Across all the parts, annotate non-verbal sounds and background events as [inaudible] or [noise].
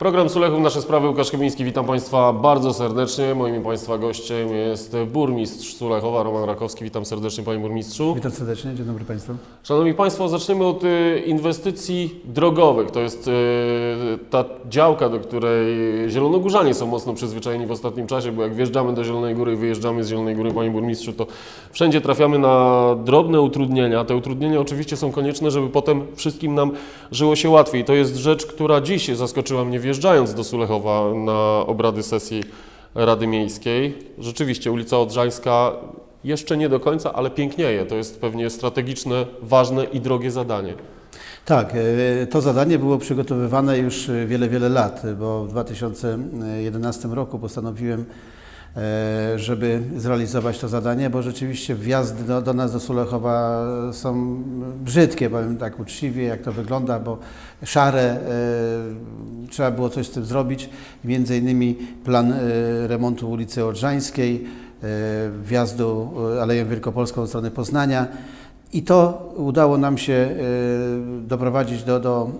Program Sulechów, nasze sprawy, Łukasz Chybiński, witam Państwa bardzo serdecznie. Moim Państwa gościem jest burmistrz Sulechowa, Roman Rakowski. Witam serdecznie Panie Burmistrzu. Witam serdecznie, dzień dobry Państwu. Szanowni Państwo, zaczniemy od y, inwestycji drogowych. To jest y, ta działka, do której zielonogórzanie są mocno przyzwyczajeni w ostatnim czasie, bo jak wjeżdżamy do Zielonej Góry i wyjeżdżamy z Zielonej Góry, Panie Burmistrzu, to wszędzie trafiamy na drobne utrudnienia. Te utrudnienia oczywiście są konieczne, żeby potem wszystkim nam żyło się łatwiej. To jest rzecz, która dziś zaskoczyła mnie wjeżdżając do Sulechowa na obrady sesji Rady Miejskiej. Rzeczywiście ulica Odrzańska jeszcze nie do końca, ale pięknieje. To jest pewnie strategiczne, ważne i drogie zadanie. Tak, e, to zadanie było przygotowywane już e, wiele, wiele lat, bo w 2011 roku postanowiłem, żeby zrealizować to zadanie, bo rzeczywiście wjazdy do, do nas do Sulechowa są brzydkie, powiem tak uczciwie, jak to wygląda, bo szare, e, trzeba było coś z tym zrobić. Między innymi plan e, remontu ulicy Odrzańskiej, e, wjazdu e, Aleją Wielkopolską od strony Poznania. I to udało nam się e, doprowadzić do, do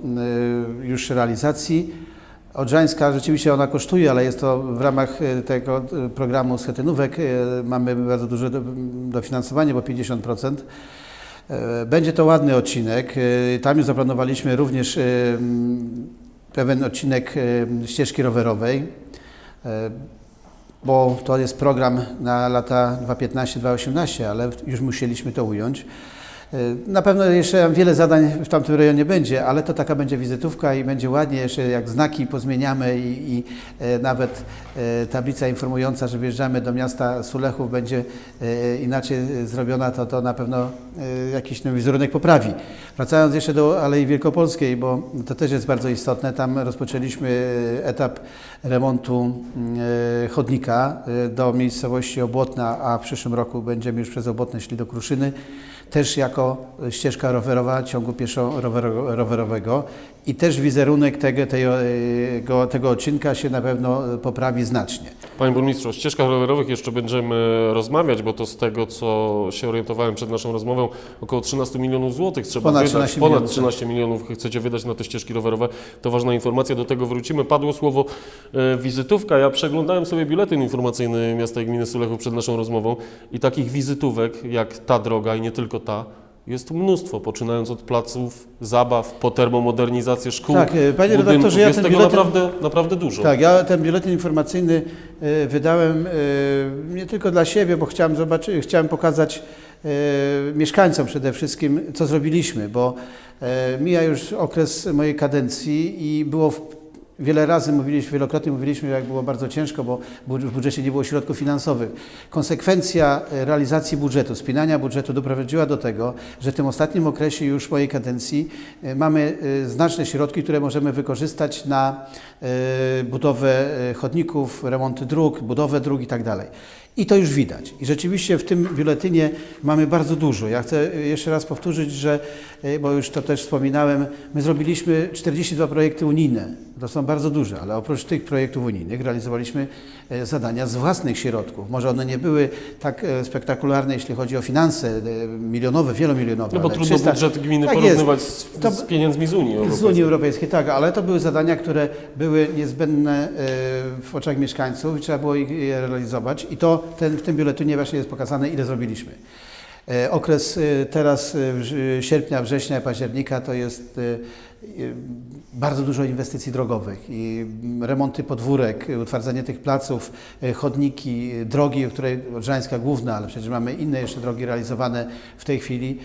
e, już realizacji. Odrzańska rzeczywiście ona kosztuje, ale jest to w ramach e, tego e, programu schetynówek. e, Mamy bardzo duże do- dofinansowanie, bo 50%. E, Będzie to ładny odcinek. Tam już zaplanowaliśmy również e, m, pewien odcinek ścieżki rowerowej, bo to jest program na lata 2015-2018, ale już musieliśmy to ująć. E, Na pewno jeszcze wiele zadań w tamtym rejonie będzie, ale to taka będzie wizytówka i będzie ładnie, jeszcze jak znaki pozmieniamy i, i e, nawet e, tablica informująca, że wjeżdżamy do miasta Sulechów będzie inaczej zrobiona, to to na pewno jakiś ten wizerunek poprawi. Wracając jeszcze do Alei Wielkopolskiej, bo to też jest bardzo istotne, tam rozpoczęliśmy etap remontu chodnika do miejscowości Obłotna, a w przyszłym roku będziemy już przez Obłotne szli do Kruszyny, też jako ścieżka rowerowa ciągu pieszo-rowerowego i też wizerunek tego, tego, tego odcinka się na pewno poprawi znacznie. Panie Burmistrzu, o ścieżkach rowerowych jeszcze będziemy rozmawiać, bo to z tego, co się orientowałem przed naszą rozmową, około 13 milionów złotych trzeba Ponad wydać. 13 ponad milionów, 13 milionów chcecie wydać na te ścieżki rowerowe. To ważna informacja, do tego wrócimy. Padło słowo e, wizytówka. Ja przeglądałem sobie biuletyn informacyjny Miasta i Gminy Sulechów przed naszą rozmową i takich wizytówek, jak ta droga i nie tylko ta, jest mnóstwo, poczynając od placów zabaw, po termomodernizację szkół, Tak, e, panie redaktorze, ja Jest ten tego biuletyn- naprawdę, naprawdę dużo. Tak, ja ten biuletyn informacyjny e, wydałem e, nie tylko dla siebie, bo chciałem, zobaczyć, chciałem pokazać mieszkańcom przede wszystkim, co zrobiliśmy, bo mija już okres mojej kadencji i było w, wiele razy mówiliśmy, wielokrotnie mówiliśmy, jak było bardzo ciężko, bo w budżecie nie było środków finansowych. Konsekwencja e, realizacji budżetu, spinania budżetu doprowadziła do tego, że w tym ostatnim okresie już mojej kadencji e, mamy e, znaczne środki, które możemy wykorzystać na budowę chodników, remonty dróg, budowę dróg i tak. I to już widać. I rzeczywiście w tym biuletynie mamy bardzo dużo. Ja chcę e, jeszcze raz powtórzyć, że, e, bo już to też wspominałem, my zrobiliśmy 42 projekty unijne. To są bardzo duże, ale oprócz tych projektów unijnych realizowaliśmy e, zadania z własnych środków. Może one nie były tak spektakularne, jeśli chodzi o finanse milionowe, wielomilionowe. No bo trudno 300 budżet gminy tak porównywać z, To- z pieniędzmi z Unii z Europejskiej. Unii Europejskiej, tak, ale to były zadania, które były niezbędne w oczach mieszkańców i trzeba było je realizować. I to ten, w tym biuletynie właśnie jest pokazane, ile zrobiliśmy. E, Okres e, teraz e, sierpnia, września, października to jest bardzo dużo inwestycji drogowych i mm, remonty podwórek, utwardzenie tych placów, chodniki, drogi, o której Odrzańska główna, ale przecież mamy inne jeszcze drogi realizowane w tej chwili.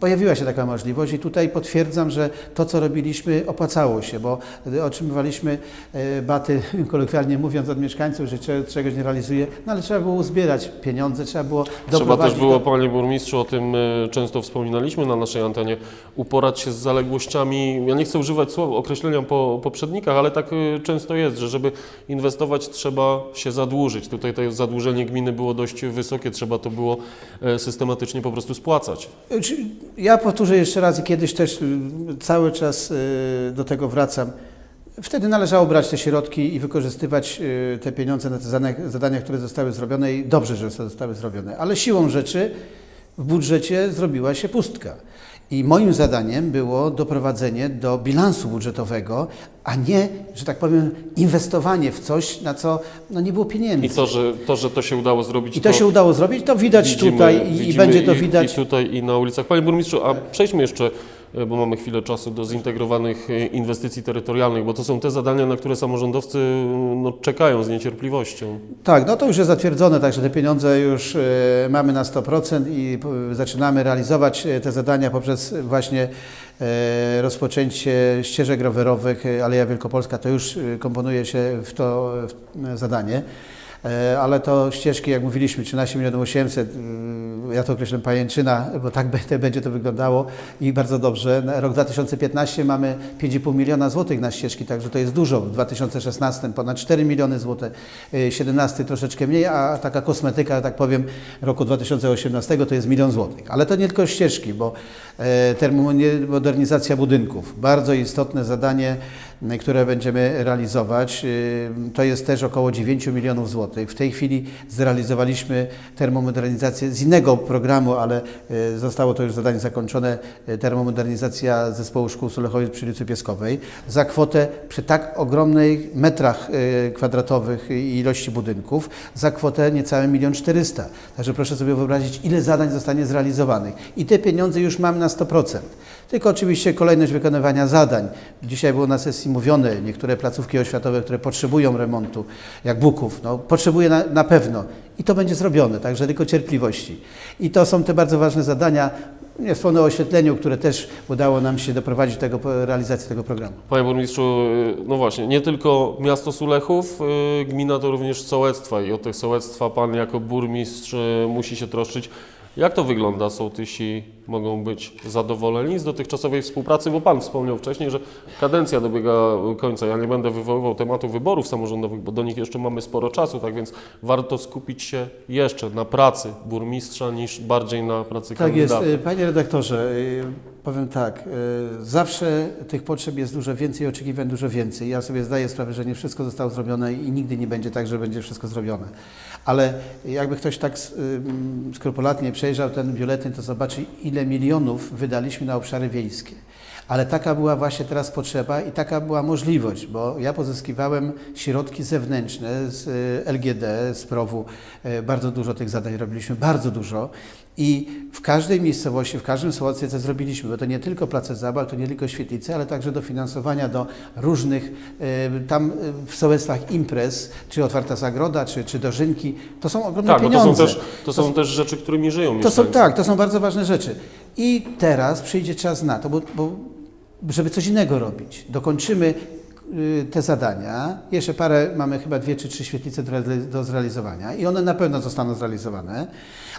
Pojawiła się taka możliwość i tutaj potwierdzam, że to, co robiliśmy, opłacało się, bo otrzymywaliśmy e, baty, [laughs] kolokwialnie mówiąc, od mieszkańców, że cze- czegoś nie realizuje, no ale trzeba było uzbierać pieniądze, trzeba było Trzeba też było, do... panie burmistrzu, o tym e, często wspominaliśmy na naszej antenie, uporać się z zaległościami. Ja nie chcę używać słowa, określenia po poprzednikach, ale tak e, często jest, że żeby inwestować trzeba się zadłużyć. Tutaj to zadłużenie gminy było dość wysokie, trzeba to było systematycznie po prostu spłacać. Ja powtórzę jeszcze raz i kiedyś też y, cały czas y, do tego wracam. Wtedy należało brać te środki i wykorzystywać y, te pieniądze na te zadania, które zostały zrobione i dobrze, że zostały zrobione. Ale siłą rzeczy w budżecie zrobiła się pustka. I moim zadaniem było doprowadzenie do bilansu budżetowego, a nie, że tak powiem, inwestowanie w coś, na co no, nie było pieniędzy. I to że, to, że to się udało zrobić, I to się udało zrobić, to widać widzimy- tutaj i, i będzie to i, widać. I tutaj i na ulicach. Panie burmistrzu, a przejdźmy jeszcze, e, bo mamy chwilę czasu, do zintegrowanych e, inwestycji terytorialnych, bo to są te zadania, na które samorządowcy no, czekają z niecierpliwością. Tak, no to już jest zatwierdzone, także te pieniądze już e, mamy na 100% i e, zaczynamy realizować e, te zadania poprzez właśnie e, rozpoczęcie ścieżek rowerowych. e, Aleja Wielkopolska to już e, komponuje się w to e, zadanie. E, Ale to ścieżki, jak mówiliśmy, 13 milionów 800, y, ja to określam pajęczyna, bo tak [laughs] będzie- to wyglądało i bardzo dobrze. Rok 2015 mamy 5,5 miliona złotych na ścieżki, także to jest dużo. W 2016 ponad 4 miliony złotych, y, 17 troszeczkę mniej, a taka kosmetyka, tak powiem, roku 2018 to jest milion złotych. Ale to nie tylko ścieżki, bo e, termomodernizacja budynków, bardzo istotne zadanie, które będziemy realizować. Y, To jest też około 9 milionów złotych. W tej chwili zrealizowaliśmy termomodernizację z innego programu, ale y, zostało to już zadanie zakończone, y, termomodernizacja zespołu szkół Sulechowiec przy ulicy Pieskowej za kwotę przy tak ogromnych metrach y, kwadratowych i ilości budynków, za kwotę niecałe 1 400 000. Także proszę sobie wyobrazić, ile zadań zostanie zrealizowanych. I te pieniądze już mamy na 100%. Tylko oczywiście kolejność wykonywania zadań. Dzisiaj było na sesji mówione, niektóre placówki oświatowe, które potrzebują remontu, jak Buków, no, potrzebuje na, na pewno. I to będzie zrobione, także tylko cierpliwości. I to są te bardzo ważne zadania. Nie wspomnę o oświetleniu, które też udało nam się doprowadzić do tego, realizacji tego programu. Panie burmistrzu, y, no właśnie, nie tylko miasto Sulechów, y, gmina to również sołectwa i o tych sołectwa pan jako burmistrz y, musi się troszczyć. Jak to wygląda? Sołtysi mogą być zadowoleni z dotychczasowej współpracy, bo pan wspomniał wcześniej, że kadencja dobiega końca. Ja nie będę wywoływał tematu wyborów samorządowych, bo do nich jeszcze mamy sporo czasu, tak więc warto skupić się jeszcze na pracy burmistrza niż bardziej na pracy Tak jest. kandydata. Y, Panie redaktorze, y, powiem tak, y, zawsze tych potrzeb jest dużo więcej, oczekiwań dużo więcej. Ja sobie zdaję sprawę, że nie wszystko zostało zrobione i nigdy nie będzie tak, że będzie wszystko zrobione. Ale jakby ktoś tak ym, skrupulatnie przejrzał ten biuletyn, to zobaczy, ile milionów wydaliśmy na obszary wiejskie. Ale taka była właśnie teraz potrzeba i taka była możliwość, bo ja pozyskiwałem środki zewnętrzne z y, LGD, z PROW-u. Y, Bardzo dużo tych zadań robiliśmy, bardzo dużo. I w każdej miejscowości, w każdym sołectwie to zrobiliśmy, bo to nie tylko place zabaw, to nie tylko świetlice, ale także dofinansowania do różnych y, tam w sołectwach imprez, czy Otwarta Zagroda, czy, czy Dożynki. To są ogromne Tak, bo to pieniądze. są, też, to są też rzeczy, którymi żyją To są mieszkańcy. tak, to są bardzo ważne rzeczy. I teraz przyjdzie czas na to, bo, bo żeby coś innego robić. Dokończymy y, te zadania. Jeszcze parę, mamy chyba dwie czy trzy świetlice do, reali- do zrealizowania i one na pewno zostaną zrealizowane,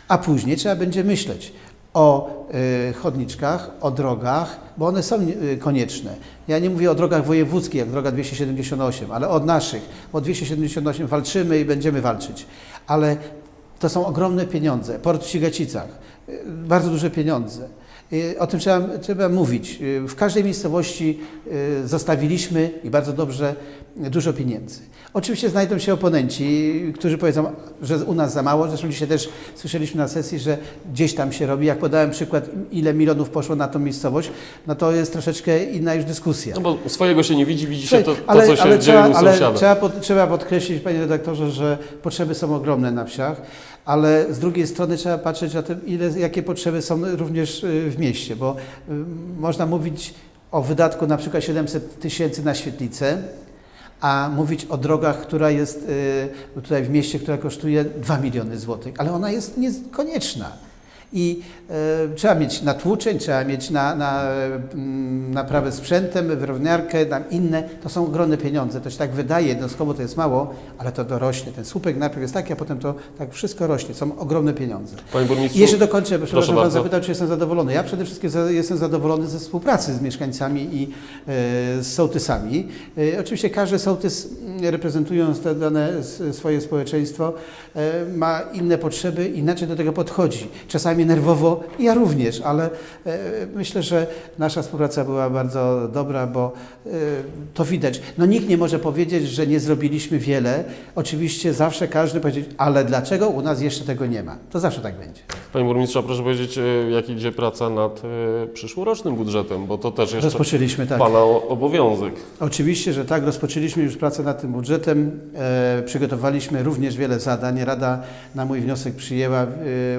a później trzeba będzie myśleć o y, chodniczkach, o drogach, bo one są y, konieczne. Ja nie mówię o drogach wojewódzkich, jak droga 278, ale od naszych. O 278 walczymy i będziemy walczyć. Ale to są ogromne pieniądze. Port w Ścigacicach, y, bardzo duże pieniądze. O tym trzeba, trzeba mówić. Y, W każdej miejscowości y, zostawiliśmy i bardzo dobrze dużo pieniędzy. Oczywiście znajdą się oponenci, którzy powiedzą, że u nas za mało. Zresztą dzisiaj też słyszeliśmy na sesji, że gdzieś tam się robi. Jak podałem przykład, ile milionów poszło na tą miejscowość, no to jest troszeczkę inna już dyskusja. No bo swojego się nie widzi, widzi się to, to ale, co się ale dzieje trzeba, u ale sąsiada. trzeba, pod, trzeba podkreślić, panie redaktorze, że potrzeby są ogromne na wsiach, ale z drugiej strony trzeba patrzeć na to, ile, jakie potrzeby są również y, w mieście, bo y, można mówić o wydatku na przykład 700 tysięcy na świetlicę, a mówić o drogach, która jest y, tutaj w mieście, która kosztuje 2 miliony złotych, ale ona jest niekonieczna. I e, trzeba mieć na tłuczeń, trzeba mieć na, na mm, naprawę sprzętem, wyrównarkę, tam inne. To są ogromne pieniądze. To się tak wydaje, jednostkowo to jest mało, ale to dorośnie. Ten słupek najpierw jest taki, a potem to tak wszystko rośnie. Są ogromne pieniądze. Panie burmistrzu, I jeszcze dokończę, bo przepraszam, pan zapytał, czy jestem zadowolony. Ja przede wszystkim za, jestem zadowolony ze współpracy z mieszkańcami i e, z sołtysami. E, oczywiście każdy sołtys, mm, reprezentując te dane swoje społeczeństwo, ma inne potrzeby, inaczej do tego podchodzi. Czasami nerwowo, ja również, ale e, myślę, że nasza współpraca była bardzo dobra, bo e, to widać. No nikt nie może powiedzieć, że nie zrobiliśmy wiele. Oczywiście zawsze każdy powiedzieć, ale dlaczego u nas jeszcze tego nie ma? To zawsze tak będzie. Panie burmistrzu, proszę powiedzieć, e, jak idzie praca nad e, przyszłorocznym budżetem, bo to też jeszcze Rozpoczęliśmy tak. Pana o- obowiązek. Oczywiście, że tak. Rozpoczęliśmy już pracę nad tym budżetem. E, przygotowaliśmy również wiele zadań. Rada na mój wniosek przyjęła e,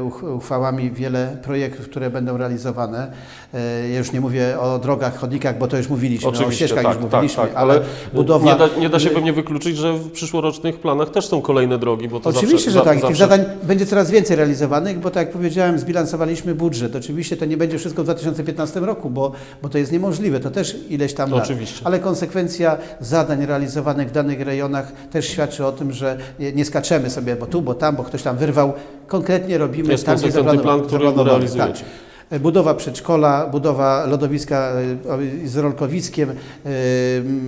uch- uchwałami wiele projektów, które będą realizowane. E, ja już nie mówię o drogach, chodnikach, bo to już mówiliśmy. o Oczywiście, ścieżkach tak, już tak, mówiliśmy, tak, ale budowa... nie, da, nie da się pewnie wykluczyć, że w przyszłorocznych planach też są kolejne drogi, bo to Oczywiście, zawsze, że tak. I Tych zawsze zadań będzie coraz więcej realizowanych, bo tak jak powiedziałem, zbilansowaliśmy budżet. Oczywiście to nie będzie wszystko w 2015 roku, bo, bo to jest niemożliwe. To też ileś tam lat. Oczywiście. Ale konsekwencja zadań realizowanych w danych rejonach też świadczy o tym, że nie- skaczemy sobie, bo tu, bo tam, bo ktoś tam wyrwał. Konkretnie robimy To jest tam, gdzie zaplanowa- plan, który realizujecie. Tak. Budowa przedszkola, budowa lodowiska e, z rolkowiskiem, e,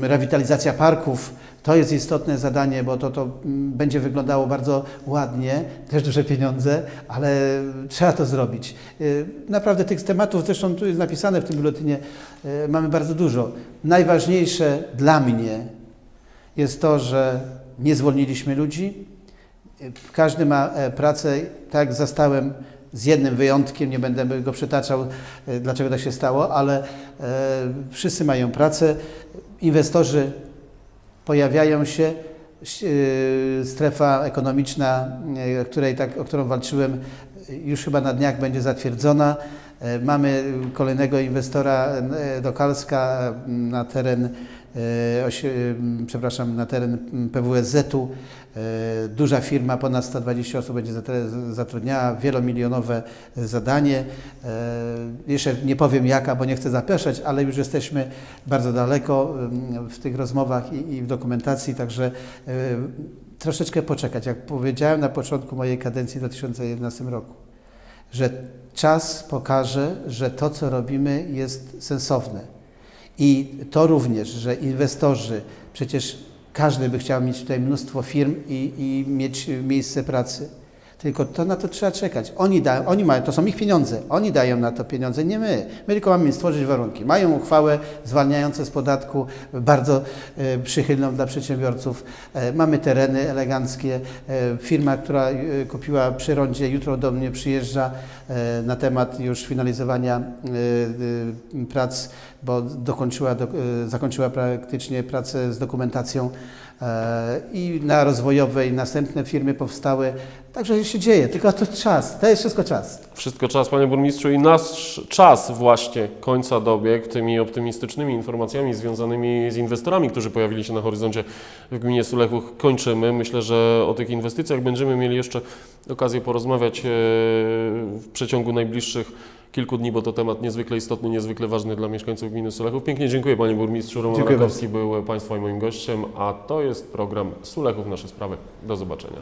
rewitalizacja parków. To jest istotne zadanie, bo to, to mm, będzie wyglądało bardzo ładnie, też duże pieniądze, ale trzeba to zrobić. E, Naprawdę tych tematów, zresztą tu jest napisane w tym biuletynie, e, mamy bardzo dużo. Najważniejsze dla mnie jest to, że nie zwolniliśmy ludzi. E, Każdy ma e, pracę, tak zastałem, z jednym wyjątkiem, nie będę go przytaczał, dlaczego tak się stało, ale e, wszyscy mają pracę. Inwestorzy pojawiają się. E, Strefa ekonomiczna, o której tak, o którą walczyłem, e, już chyba na dniach będzie zatwierdzona. Mamy kolejnego inwestora do Kalska na teren, przepraszam, na teren PWSZ-u. E, Duża firma, ponad 120 osób będzie zatrudniała, wielomilionowe e, zadanie. E, Jeszcze nie powiem jaka, bo nie chcę zapraszać, ale już jesteśmy bardzo daleko w tych rozmowach i, w dokumentacji, także e, troszeczkę poczekać. Jak powiedziałem na początku mojej kadencji w 2011 roku, że czas pokaże, że to, co robimy, jest sensowne. I to również, że inwestorzy, przecież każdy by chciał mieć tutaj mnóstwo firm i, i mieć miejsce pracy. Tylko to na to trzeba czekać. Oni, dają, oni mają, to są ich pieniądze, oni dają na to pieniądze, nie my. My tylko mamy stworzyć warunki. Mają uchwałę zwalniającą z podatku, bardzo e, przychylną dla przedsiębiorców. E, mamy tereny eleganckie. E, firma, która e, kupiła przy rondzie, jutro do mnie przyjeżdża e, na temat już finalizowania e, e, prac, bo dokończyła, do, e, zakończyła praktycznie pracę z dokumentacją i na rozwojowej następne firmy powstały. Także się dzieje, tylko to czas, to jest wszystko czas. Wszystko czas, panie burmistrzu, i nasz czas właśnie końca dobiegł tymi optymistycznymi informacjami związanymi z inwestorami, którzy pojawili się na horyzoncie w gminie Sulechów. Kończymy. Myślę, że o tych inwestycjach będziemy mieli jeszcze okazję porozmawiać e, w przeciągu najbliższych kilku dni, bo to temat niezwykle istotny, niezwykle ważny dla mieszkańców gminy Sulechów. Pięknie dziękuję panie burmistrzu. Roman Dziękuję Rakowski był państwa i moim gościem, a to jest program Sulechów Nasze Sprawy. Do zobaczenia.